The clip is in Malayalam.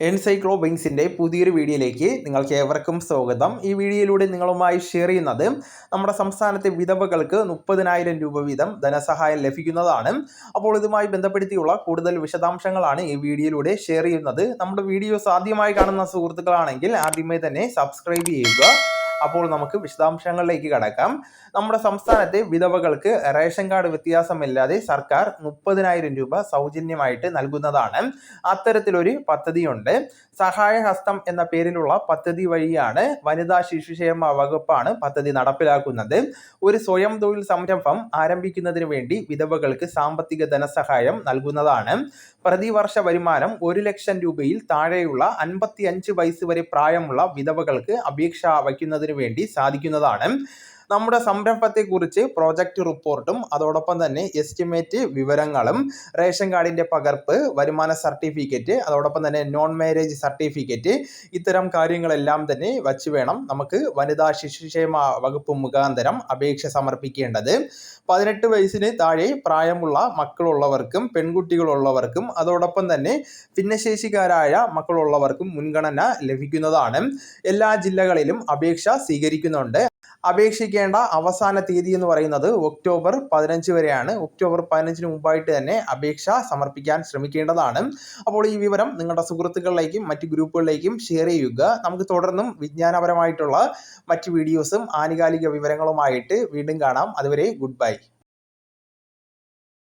എൻസൈക്ലോ വിങ്സിന്റെ പുതിയൊരു വീഡിയോയിലേക്ക് നിങ്ങൾക്ക് ഏവർക്കും സ്വാഗതം. ഈ വീഡിയോയിലൂടെ നിങ്ങളുമായി ഷെയർ ചെയ്യുന്നത് നമ്മുടെ സംസ്ഥാനത്തെ വിധവകൾക്ക് മുപ്പതിനായിരം രൂപ വീതം ധനസഹായം ലഭിക്കുന്നതാണ്. അപ്പോൾ ഇതുമായി ബന്ധപ്പെടുത്തിയുള്ള കൂടുതൽ വിശദാംശങ്ങളാണ് ഈ വീഡിയോയിലൂടെ ഷെയർ ചെയ്യുന്നത്. നമ്മുടെ വീഡിയോസ് ആദ്യമായി കാണുന്ന സുഹൃത്തുക്കളാണെങ്കിൽ ആദ്യമേ തന്നെ സബ്സ്ക്രൈബ് ചെയ്യുക. അപ്പോൾ നമുക്ക് വിശദാംശങ്ങളിലേക്ക് കടക്കാം. നമ്മുടെ സംസ്ഥാനത്തെ വിധവകൾക്ക് റേഷൻ കാർഡ് വ്യത്യാസമില്ലാതെ സർക്കാർ മുപ്പതിനായിരം രൂപ സൗജന്യമായിട്ട് നൽകുന്നതാണ്. അത്തരത്തിലൊരു പദ്ധതിയുണ്ട്. സഹായഹസ്തം എന്ന പേരിലുള്ള പദ്ധതി വഴിയാണ് വനിതാ ശിശുക്ഷേമ വകുപ്പാണ് പദ്ധതി നടപ്പിലാക്കുന്നത്. ഒരു സ്വയം തൊഴിൽ സംരംഭം ആരംഭിക്കുന്നതിന് വേണ്ടി വിധവകൾക്ക് സാമ്പത്തിക ധനസഹായം നൽകുന്നതാണ്. പ്രതിവർഷ വരുമാനം ഒരു ലക്ഷം രൂപയിൽ താഴെയുള്ള അൻപത്തി അഞ്ച് വയസ്സ് വരെ പ്രായമുള്ള വിധവകൾക്ക് അപേക്ഷ വേണ്ടി സാധിക്കുന്നതാണ്. നമ്മുടെ സംരംഭത്തെക്കുറിച്ച് പ്രോജക്റ്റ് റിപ്പോർട്ടും അതോടൊപ്പം തന്നെ എസ്റ്റിമേറ്റ് വിവരങ്ങളും റേഷൻ കാർഡിന്റെ പകർപ്പ് വരുമാന സർട്ടിഫിക്കറ്റ് അതോടൊപ്പം തന്നെ നോൺ മാരേജ് സർട്ടിഫിക്കറ്റ് ഇത്തരം കാര്യങ്ങളെല്ലാം തന്നെ വച്ച് വേണം നമുക്ക് വനിതാ ശിശുക്ഷേമ വകുപ്പ് മുഖാന്തരം അപേക്ഷ സമർപ്പിക്കേണ്ടത്. പതിനെട്ട് വയസ്സിന് താഴെ പ്രായമുള്ള മക്കളുള്ളവർക്കും പെൺകുട്ടികളുള്ളവർക്കും അതോടൊപ്പം തന്നെ ഭിന്നശേഷിക്കാരായ മക്കളുള്ളവർക്കും മുൻഗണന ലഭിക്കുന്നതാണ്. എല്ലാ ജില്ലകളിലും അപേക്ഷ സ്വീകരിക്കുന്നുണ്ട്. അപേക്ഷിക്കേണ്ട അവസാന തീയതി എന്ന് പറയുന്നത് ഒക്ടോബർ പതിനഞ്ച് വരെയാണ്. ഒക്ടോബർ പതിനഞ്ചിന് മുമ്പായിട്ട് തന്നെ അപേക്ഷ സമർപ്പിക്കാൻ ശ്രമിക്കേണ്ടതാണ്. അപ്പോൾ ഈ വിവരം നിങ്ങളുടെ സുഹൃത്തുക്കളിലേക്കും മറ്റ് ഗ്രൂപ്പുകളിലേക്കും ഷെയർ ചെയ്യുക. നമുക്ക് തുടർന്നും വിജ്ഞാനപരമായിട്ടുള്ള മറ്റ് വീഡിയോസും ആനുകാലിക വിവരങ്ങളുമായിട്ട് വീണ്ടും കാണാം. അതുവരെ ഗുഡ് ബൈ.